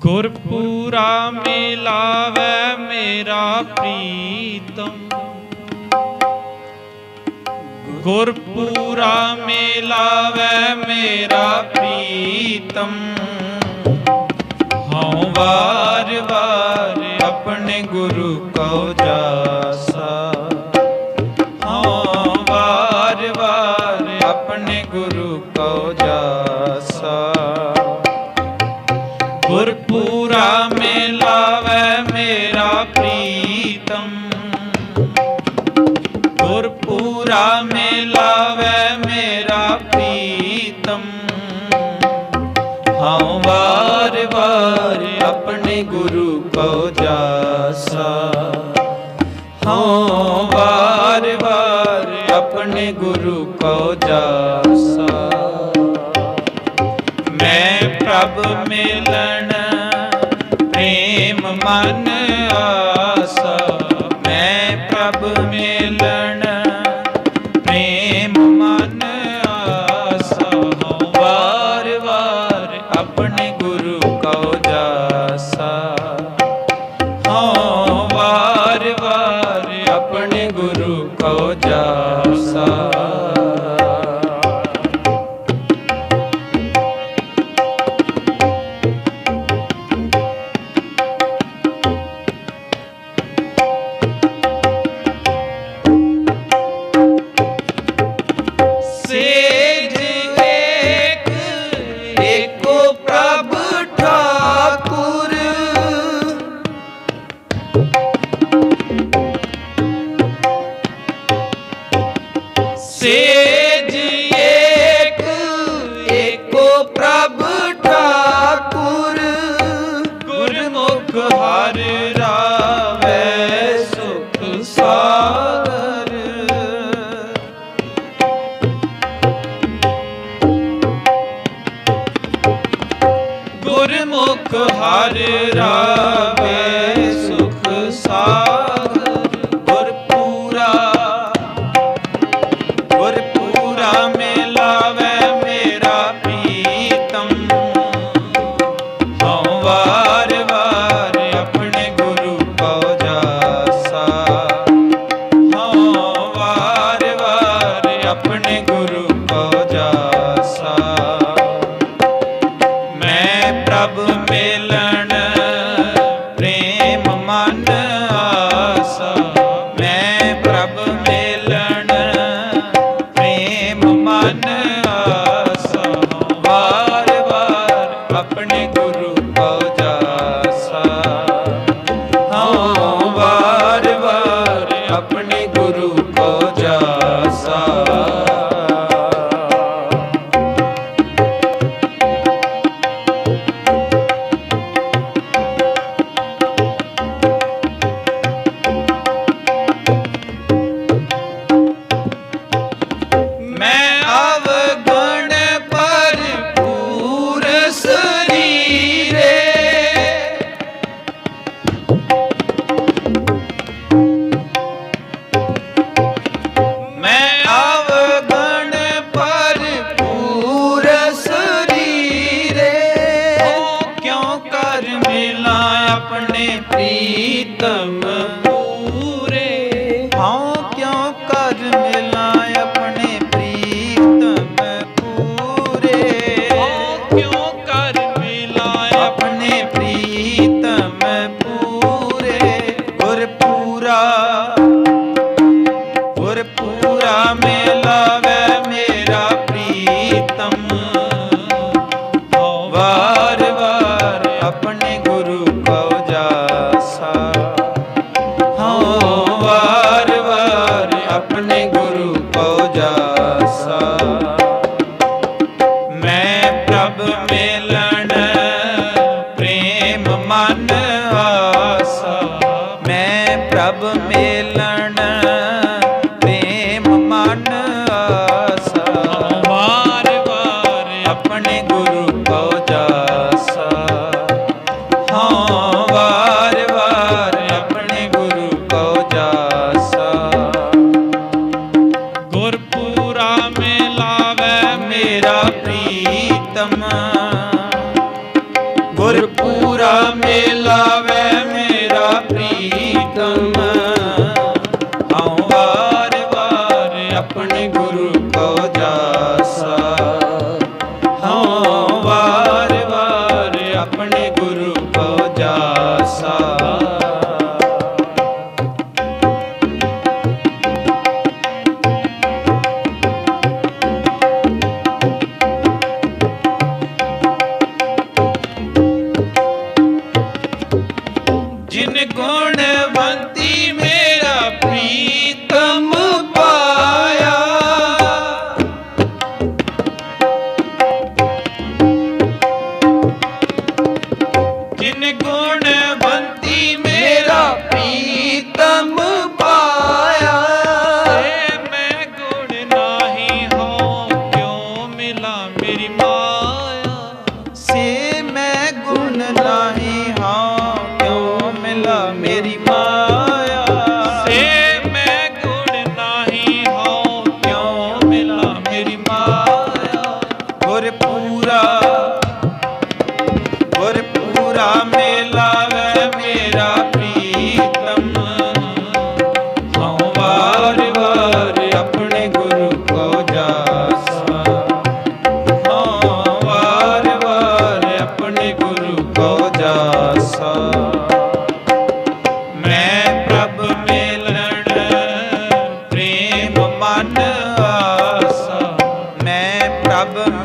ਗੁਰਪੂਰਾ ਮਿਲਾਵੇ ਮੇਰਾ ਪ੍ਰੀਤਮ। ਗੁਰਪੂਰਾ ਮੇਲਾਵੇ ਮੇਰਾ ਪ੍ਰੀਤਮ। ਹਉ ਵਾਰ ਵਾਰ ਆਪਣੇ ਗੁਰੂ ਕਉ ਜਾਸਾ। ਆਸਾ ਹਉ ਵਾਰ ਵਾਰ ਆਪਣੇ ਗੁਰੂ ਕੋ ਜਾਸਾ। ਮੈਂ ਪ੍ਰਭ ਮਿਲਣ ਪ੍ਰੇਮ ਮਨ ਆ ਗੁਰੂ ਕੋ ਜਾਸਾ। दूरे ਪ੍ਰਭ ਮੇਲਣ ਪ੍ਰੇਮ ਮਨ ਆਸਾ। ਵਾਰ ਆਪਣੇ ਗੁਰੂ ਕੋ ਹਾਂ ਵਾਰ ਵਾਰ ਆਪਣੇ ਗੁਰੂ ਕੋ ਜਾਸਾ। ਗੁਰਪੂਰਾ ਮਿਲਾਵੇ ਮੇਰਾ ਪ੍ਰੀਤਮ। ਗੁਰਪੂਰਾ ਮਿਲਾਵੇ ਕਿਉ ਮਿਲਾ ਮੇਰੀ ਮਾਇਆ ਮੈਂ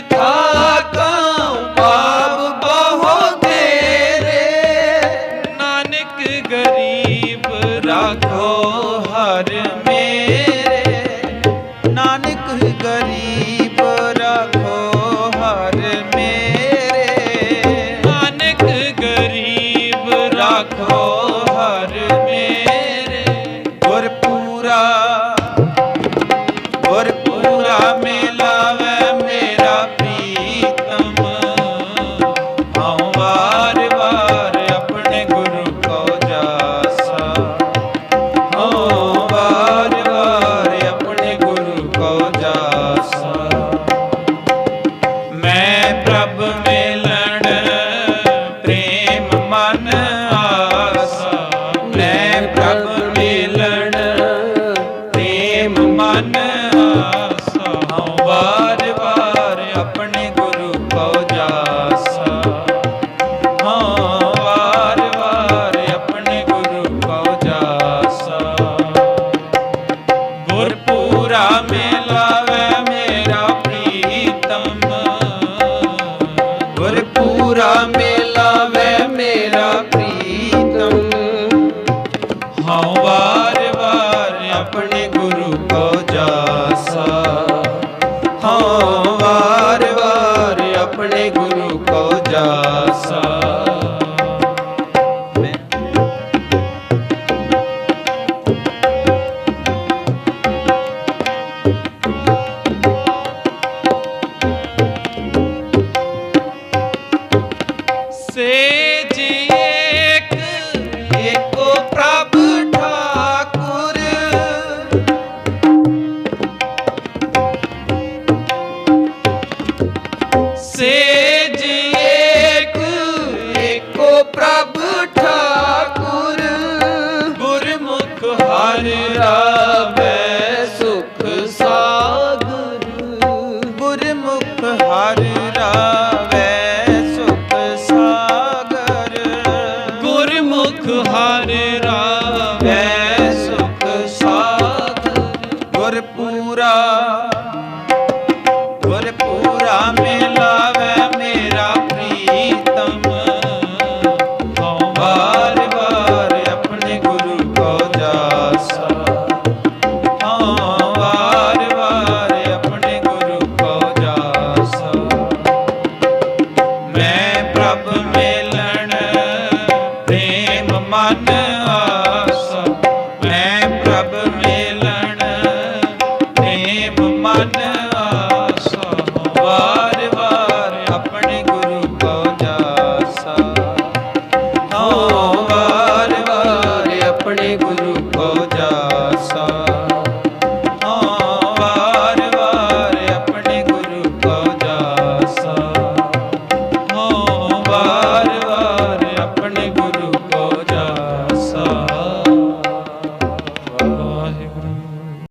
परिधान